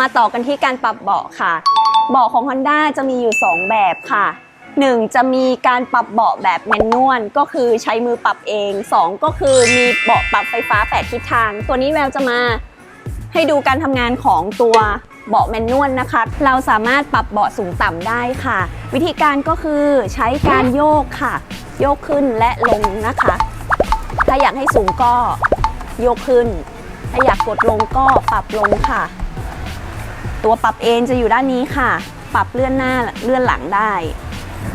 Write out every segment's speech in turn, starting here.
มาต่อกันที่การปรับเบาะค่ะ เบาะของ Honda จะมีอยู่ 2 แบบค่ะ 1 จะมีการปรับเบาะแบบแมนนวลก็คือใช้มือปรับเอง 2 ก็คือมีเบาะปรับไฟฟ้า 8 ทิศทาง ตัวนี้แววจะมาให้ดูการทำงานของตัวเบาะแมนนวลนะคะ เราสามารถปรับเบาะสูงต่ำได้ค่ะ วิธีการก็คือใช้การโยกค่ะ โยกขึ้นและลงนะคะ ถ้าอยากให้สูงก็โยกขึ้น ถ้าอยากกดลงก็ปรับลงค่ะ ตัวปรับเอนจะอยู่ด้านนี้ค่ะ ปรับเลื่อนหน้าเลื่อนหลังได้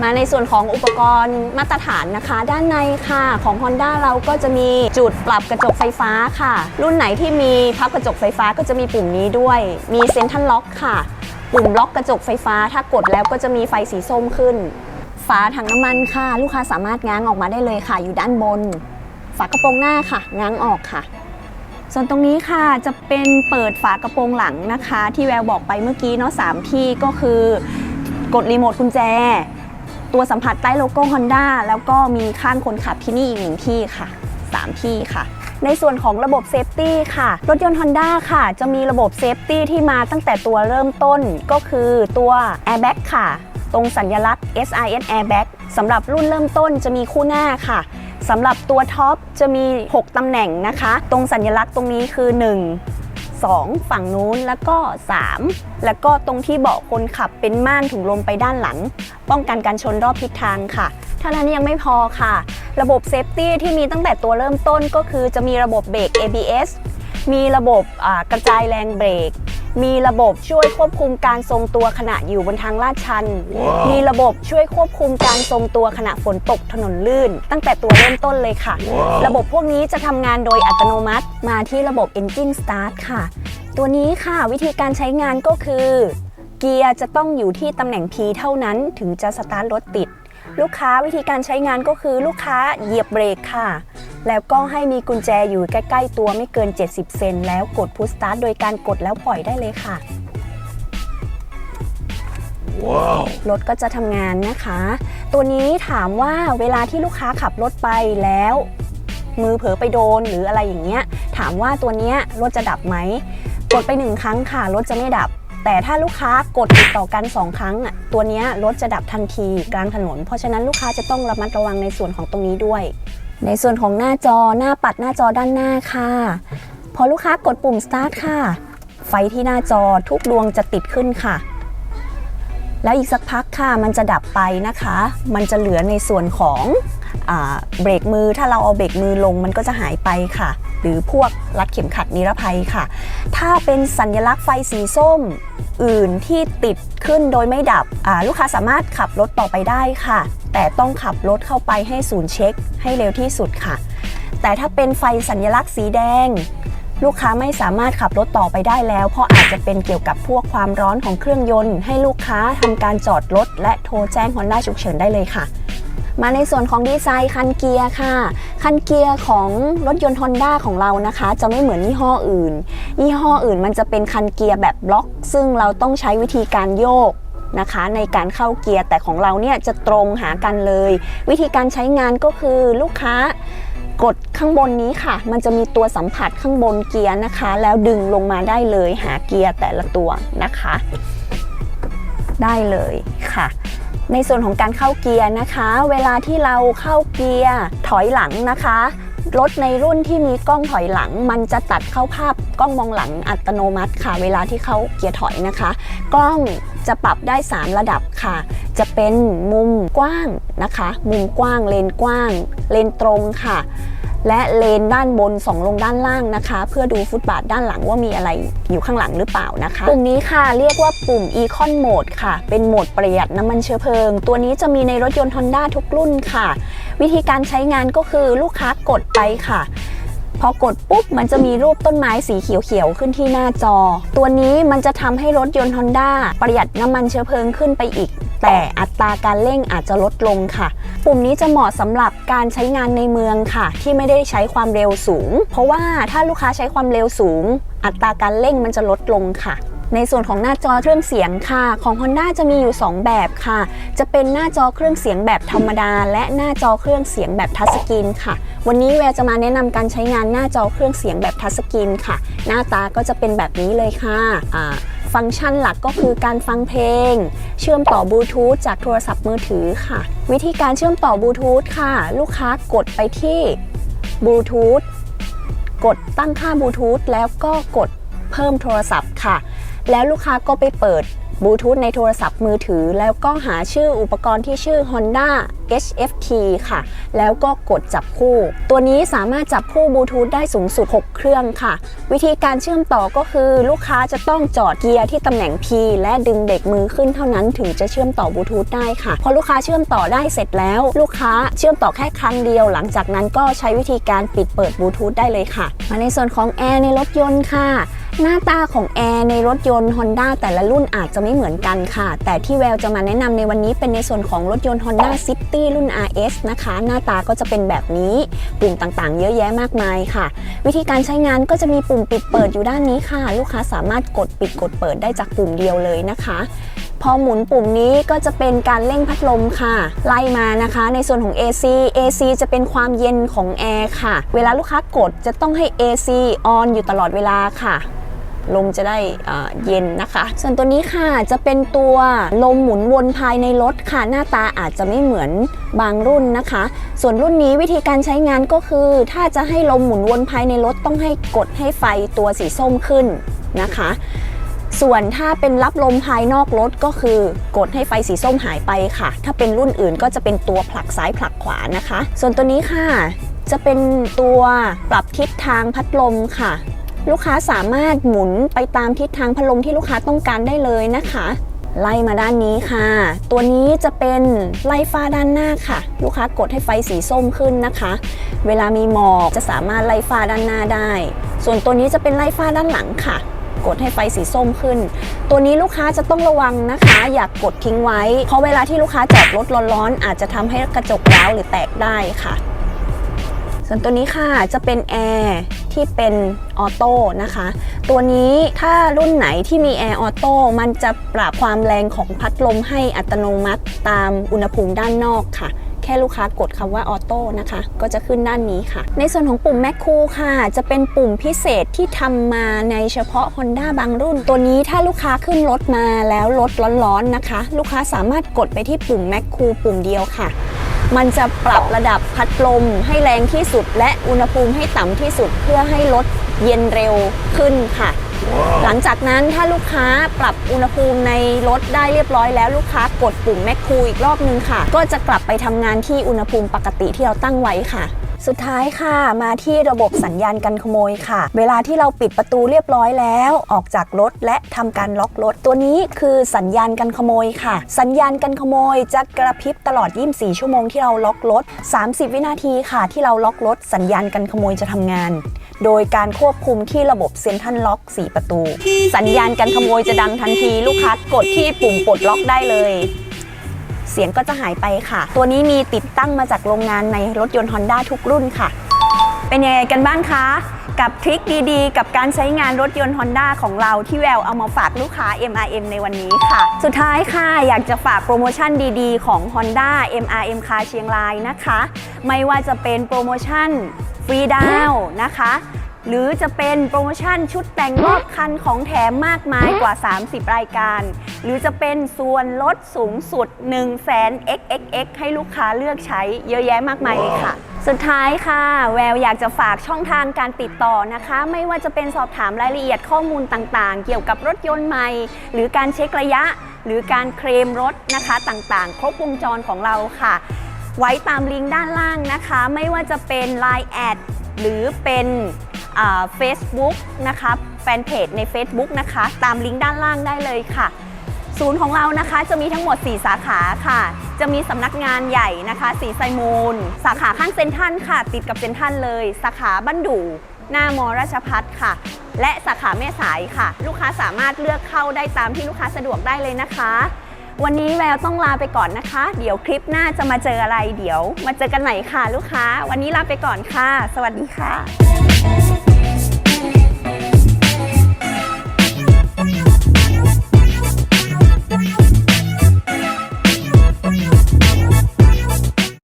มาในส่วนของอุปกรณ์มาตรฐานนะคะ ด้านในค่ะของ Honda เราก็จะมีจุดปรับกระจกไฟฟ้าค่ะ รุ่นไหนที่มีพับกระจกไฟฟ้าก็จะมีปุ่มนี้ด้วย มีเซ็นทรัลล็อกค่ะ ปุ่มล็อกกระจกไฟฟ้า ถ้ากดแล้วก็จะมีไฟสีส้มขึ้น ฝาถังน้ำมันค่ะ ลูกค้าสามารถง้างออกมาได้เลยค่ะ อยู่ด้านบน ฝากระโปรงหน้าค่ะ ง้างออกค่ะ ส่วนตรงนี้ค่ะจะเป็นเปิดฝากระโปรงหลังนะคะ ที่แววบอกไปเมื่อกี้เนาะสามที่ก็คือกดรีโมทกุญแจ ตัวสัมผัสใต้โลโก้ Honda แล้วก็มีข้างคนขับที่นี่อีกหนึ่งที่ค่ะ 3 ที่ค่ะในส่วนของระบบเซฟตี้ค่ะ รถยนต์ Honda ค่ะ จะมีระบบเซฟตี้ที่มาตั้งแต่ตัวเริ่มต้นก็คือตัว Airbag ค่ะ ตรงสัญลักษณ์ SIS Airbag สำหรับรุ่นเริ่มต้นจะมีคู่หน้าค่ะ สำหรับตัวท็อปจะมี 6 ตำแหน่งนะคะ ตรงสัญลักษณ์ตรงนี้คือ 1 2 ฝั่งนู้นแล้วก็ 3 แล้วก็ตรงที่เบาะคนขับเป็นม่านถุงลมไปด้านหลัง ป้องกันการชนรอบทิศทางค่ะเท่านั้นยังไม่พอค่ะ ระบบเซฟตี้ที่มีตั้งแต่ตัวเริ่มต้นก็คือจะมีระบบเบรก ABS มีระบบอ่ากระจายแรงเบรก มีระบบช่วยควบคุมการทรงตัวขณะอยู่บนทางลาดชัน มีระบบช่วยควบคุมการทรงตัวขณะฝนตกถนนลื่น ตั้งแต่ตัวเริ่มต้นเลยค่ะ ระบบพวกนี้จะทำงานโดยอัตโนมัติมาที่ระบบ Engine Start ค่ะ ตัวนี้ค่ะวิธีการใช้งานก็คือ เกียร์จะต้องอยู่ที่ตำแหน่ง P เท่านั้นถึงจะสตาร์ทรถติด ลูกค้าวิธีการใช้งานก็คือลูกค้าเหยียบเบรกค่ะ แล้วก็ให้มีกุญแจอยู่ใกล้ ๆ ตัวไม่เกิน 70 เซนแล้วกดพุชสตาร์ทโดยการกดแล้วปล่อยได้เลยค่ะรถก็จะทำงานนะคะ ตัวนี้ถามว่าเวลาที่ลูกค้าขับรถไปแล้ว มือเผลอไปโดนหรืออะไรอย่างเงี้ย ถามว่าตัวเนี้ยรถจะดับไหมกดไปหนึ่งครั้งค่ะรถจะไม่ดับ แต่ถ้าลูกค้ากดติดต่อกัน 2 ครั้งอะตัวนี้รถจะดับทันทีกลางถนน เพราะฉะนั้นลูกค้าจะต้องระมัดระวังในส่วนของตรงนี้ด้วย ในส่วนของหน้าจอหน้าปัดหน้าจอด้านหน้าค่ะ พอลูกค้ากดปุ่ม start ค่ะ ไฟที่หน้าจอทุกดวงจะติดขึ้นค่ะ แล้วอีกสักพักค่ะมันจะดับไปนะคะ มันจะเหลือในส่วนของ เบรกมือถ้าเราเอาเบรกมือลงมันก็จะหายไปค่ะ หรือพวกรัดเข็มขัดนิรภัยค่ะ ถ้าเป็นสัญลักษณ์ไฟสีส้มอื่นที่ติดขึ้นโดยไม่ดับลูกค้าสามารถขับรถต่อไปได้ค่ะ แต่ต้องขับรถเข้าไปให้ศูนย์เช็ค ให้เร็วที่สุดค่ะ แต่ถ้าเป็นไฟสัญลักษณ์สีแดง ลูกค้าไม่สามารถขับรถต่อไปได้แล้ว เพราะอาจจะเป็นเกี่ยวกับพวกความร้อนของเครื่องยนต์ ให้ลูกค้าทำการจอดรถและโทรแจ้ง Honda ฉุกเฉินได้เลยค่ะ มาในส่วนของดีไซน์คันเกียร์ค่ะ คันเกียร์ของรถยนต์ Honda ของเรานะคะ จะไม่เหมือนยี่ห้ออื่น ยี่ห้ออื่นมันจะเป็นคันเกียร์แบบบล็อก ซึ่งเราต้องใช้วิธีการโยกนะคะในการเข้าเกียร์แต่ของเราเนี่ยจะตรงหากันเลย วิธีการใช้งานก็คือลูกค้ากดข้างบนนี้ค่ะ มันจะมีตัวสัมผัสข้างบนเกียร์นะคะ แล้วดึงลงมาได้เลยหาเกียร์แต่ละตัวนะคะ ได้เลยค่ะ ในส่วนของการเข้าเกียร์นะคะ เวลาที่เราเข้าเกียร์ถอยหลังนะคะรถในรุ่นที่มีกล้องถอยหลัง มันจะตัดเข้าภาพกล้องมองหลังอัตโนมัติค่ะ เวลาที่เข้าเกียร์ถอยนะคะ กล้องจะปรับได้ 3 ระดับค่ะ จะเป็นมุมกว้างนะคะ มุมกว้างเลนกว้าง เลนตรงค่ะ และเลนด้านบนส่องลงด้านล่างนะคะ เพื่อดูฟุตบาทด้านหลังว่ามีอะไรอยู่ข้างหลังหรือเปล่านะคะปุ่มนี้ค่ะเรียกว่าปุ่ม Econ Mode ค่ะ เป็นโหมดประหยัดน้ำมันเชื้อเพลิง ตัวนี้จะมีในรถยนต์ Honda ทุกรุ่นค่ะ วิธีการใช้งานก็คือลูกค้ากดไปค่ะพอกดปุ๊บ มันจะมีรูปต้นไม้สีเขียวๆ ขึ้นที่หน้าจอ ตัวนี้มันจะทำให้รถยนต์ Honda ประหยัดน้ำมันเชื้อเพลิงขึ้นไปอีก แต่อัตราการเร่งอาจจะลดลงค่ะ ปุ่มนี้จะเหมาะสำหรับการใช้งานในเมืองค่ะ ที่ไม่ได้ใช้ความเร็วสูง เพราะว่าถ้าลูกค้าใช้ความเร็วสูง อัตราการเร่งมันจะลดลงค่ะในส่วนของหน้าจอเครื่องเสียงค่ะ ของ Honda จะมีอยู่ 2 แบบค่ะ จะเป็นหน้าจอเครื่องเสียงแบบธรรมดา และหน้าจอเครื่องเสียงแบบทัชสกรีนค่ะ วันนี้แววจะมาแนะนำการใช้งานหน้าจอเครื่องเสียงแบบทัชสกรีนค่ะ หน้าตาก็จะเป็นแบบนี้เลยค่ะอ่า ฟังก์ชันหลักก็คือการฟังเพลง เชื่อมต่อบลูทูธจากโทรศัพท์มือถือค่ะ วิธีการเชื่อมต่อบลูทูธค่ะ ลูกค้ากดไปที่บลูทูธกดตั้งค่าบลูทูธแล้วก็กดเพิ่มโทรศัพท์ค่ะ แล้วลูกค้าก็ไปเปิด บลูทูธในโทรศัพท์มือถือ แล้วก็หาชื่ออุปกรณ์ที่ชื่อ Honda HFT ค่ะ แล้วก็กดจับคู่ ตัวนี้สามารถจับคู่บลูทูธได้สูงสุด 6 เครื่องค่ะ วิธีการเชื่อมต่อก็คือลูกค้าจะต้องจอดเกียร์ที่ตำแหน่ง P และดึงเบรกมือขึ้นเท่านั้นถึงจะเชื่อมต่อบลูทูธได้ค่ะ พอลูกค้าเชื่อมต่อได้เสร็จแล้ว ลูกค้าเชื่อมต่อแค่ครั้งเดียว หลังจากนั้นก็ใช้วิธีการปิดเปิดบลูทูธได้เลยค่ะ มาในส่วนของแอร์ในรถยนต์ค่ะ หน้าตาของแอร์ในรถยนต์ Honda แต่ละรุ่นอาจจะไม่เหมือนกันค่ะ แต่ที่แววจะมาแนะนำในวันนี้เป็นในส่วนของรถยนต์ Honda City รุ่น RS นะคะ หน้าตาก็จะเป็นแบบนี้ ปุ่มต่างๆ เยอะแยะมากมายค่ะ วิธีการใช้งานก็จะมีปุ่มปิดเปิดอยู่ด้านนี้ค่ะ ลูกค้าสามารถกดปิดกดเปิดได้จากปุ่มเดียวเลยนะคะพอหมุนปุ่มนี้ก็จะเป็นการเร่งพัดลมค่ะ ไล่มานะคะ ในส่วนของ AC AC จะเป็นความเย็นของแอร์ค่ะ เวลาลูกค้ากดจะต้องให้ AC on อยู่ตลอดเวลาค่ะ ลมจะได้เย็นนะคะ ส่วนตัวนี้ค่ะจะเป็นตัวลมหมุนวนภายในรถค่ะหน้าตาอาจจะไม่เหมือนบางรุ่นนะคะ ส่วนรุ่นนี้วิธีการใช้งานก็คือ ถ้าจะให้ลมหมุนวนภายในรถต้องให้กดให้ไฟตัวสีส้มขึ้นนะคะ ส่วนถ้าเป็นรับลมภายนอกรถก็คือกดให้ไฟสีส้มหายไปค่ะ ถ้าเป็นรุ่นอื่นก็จะเป็นตัวผลักซ้ายผลักขวานะคะ ส่วนตัวนี้ค่ะจะเป็นตัวปรับทิศทางพัดลมค่ะ ลูกค้าสามารถหมุนไปตามทิศทางพัดลมที่ลูกค้าต้องการได้เลยนะคะ ไล่มาด้านนี้ค่ะ ตัวนี้จะเป็นไล่ฟ้าด้านหน้าค่ะ ลูกค้ากดให้ไฟสีส้มขึ้นนะคะ เวลามีหมอกจะสามารถไล่ฟ้าด้านหน้าได้ ส่วนตัวนี้จะเป็นไล่ฟ้าด้านหลังค่ะกดให้ไฟสีส้มขึ้น ตัวนี้ลูกค้าจะต้องระวังนะคะ อย่ากกดทิ้งไว้ เพราะเวลาที่ลูกค้าจอดรถร้อนๆอาจจะทำให้กระจกร้าวหรือแตกได้ค่ะ ส่วนตัวนี้ค่ะจะเป็นแอร์ที่เป็นออโต้นะคะ ตัวนี้ถ้ารุ่นไหนที่มีแอร์ออโต้มันจะปรับความแรงของพัดลมให้อัตโนมัติตามอุณหภูมิด้านนอกค่ะ แค่ลูกค้ากดคำว่าออโต้นะคะ ก็จะขึ้นด้านนี้ค่ะ ในส่วนของปุ่มแมคคูค่ะ จะเป็นปุ่มพิเศษที่ทำมาในเฉพาะ Honda บางรุ่น ตัวนี้ถ้าลูกค้าขึ้นรถมาแล้วรถร้อนๆนะคะ ลูกค้าสามารถกดไปที่ปุ่มแมคคูปุ่มเดียวค่ะ มันจะปรับระดับพัดลมให้แรงที่สุด และอุณหภูมิให้ต่ำที่สุดเพื่อให้รถเย็นเร็วขึ้นค่ะ หลังจากนั้นถ้าลูกค้าปรับอุณหภูมิในรถได้เรียบร้อยแล้วลูกค้ากดปุ่มแมคคูอีกรอบนึงค่ะ ก็จะกลับไปทำงานที่อุณหภูมิปกติที่เราตั้งไว้ค่ะ สุดท้ายค่ะ มาที่ระบบสัญญาณกันขโมยค่ะ เวลาที่เราปิดประตูเรียบร้อยแล้ว ออกจากรถและทำการล็อกรถ ตัวนี้คือสัญญาณกันขโมยค่ะ สัญญาณกันขโมยจะกระพริบตลอด 24 ชั่วโมงที่เราล็อกรถ 30 วินาทีค่ะ ที่เราล็อกรถ สัญญาณกันขโมยจะทำงาน โดยการควบคุมที่ระบบเซ็นทรัลล็อก 4 ประตู สัญญาณกันขโมยจะดังทันที ลูกค้ากดที่ปุ่มปลดล็อกได้เลย สียงก็จะหายไปค่ะ ตัวนี้มีติดตั้งมาจากโรงงานในรถยนต์ Honda ทุกรุ่นค่ะ เป็นยังไงกันบ้างคะ กับทริคดีๆ กับการใช้งานรถยนต์ Honda ของเราที่แววเอามาฝากลูกค้า MRM ในวันนี้ค่ะ สุดท้ายค่ะ อยากจะฝากโปรโมชั่นดีๆ ของ Honda MRM คาเชียงรายนะคะ ไม่ว่าจะเป็นโปรโมชั่นฟรีดาวน์นะคะ หรือจะเป็นโปรโมชั่นชุดแต่งรอบคันของแถมมากมายกว่า 30 รายการ หรือจะเป็นส่วนลดสูงสุด1 0 0 0 0 0 XXX ให้ลูกค้าเลือกใช้เยอะแยะมากมายเลยค่ะ สุดท้ายค่ะ แววอยากจะฝากช่องทางการติดต่อนะคะ ไม่ว่าจะเป็นสอบถามรายละเอียดข้อมูลต่างๆ เกี่ยวกับรถยนต์ใหม่ หรือการเช็คระยะ หรือการเคลมรถนะคะต่างๆ ครบวงจรของเราค่ะ ไว้ตามลิงก์ด้านล่างนะคะ ไม่ว่าจะเป็น Line แอดหรือเป็น เฟซบุ๊กนะคะแฟนเพจใน Facebook นะคะ ตามลิงก์ด้านล่างได้เลยค่ะ ศูนย์ของเรานะคะจะมีทั้งหมด 4 สาขาค่ะ จะมีสำนักงานใหญ่นะคะสีไซมูล สาขาข้างเซ็นทรัลค่ะ ติดกับเซ็นทรัลเลย สาขาบ้านดูหน้ามอราชพัฒค่ะ และสาขาแม่สายค่ะ ลูกค้าสามารถเลือกเข้าได้ตามที่ลูกค้าสะดวกได้เลยนะคะ วันนี้แววต้องลาไปก่อนนะคะ เดี๋ยวคลิปหน้าจะมาเจออะไร เดี๋ยว มาเจอกันใหม่ค่ะ ลูกค้า วันนี้ลาไปก่อนค่ะ สวัสดีค่ะ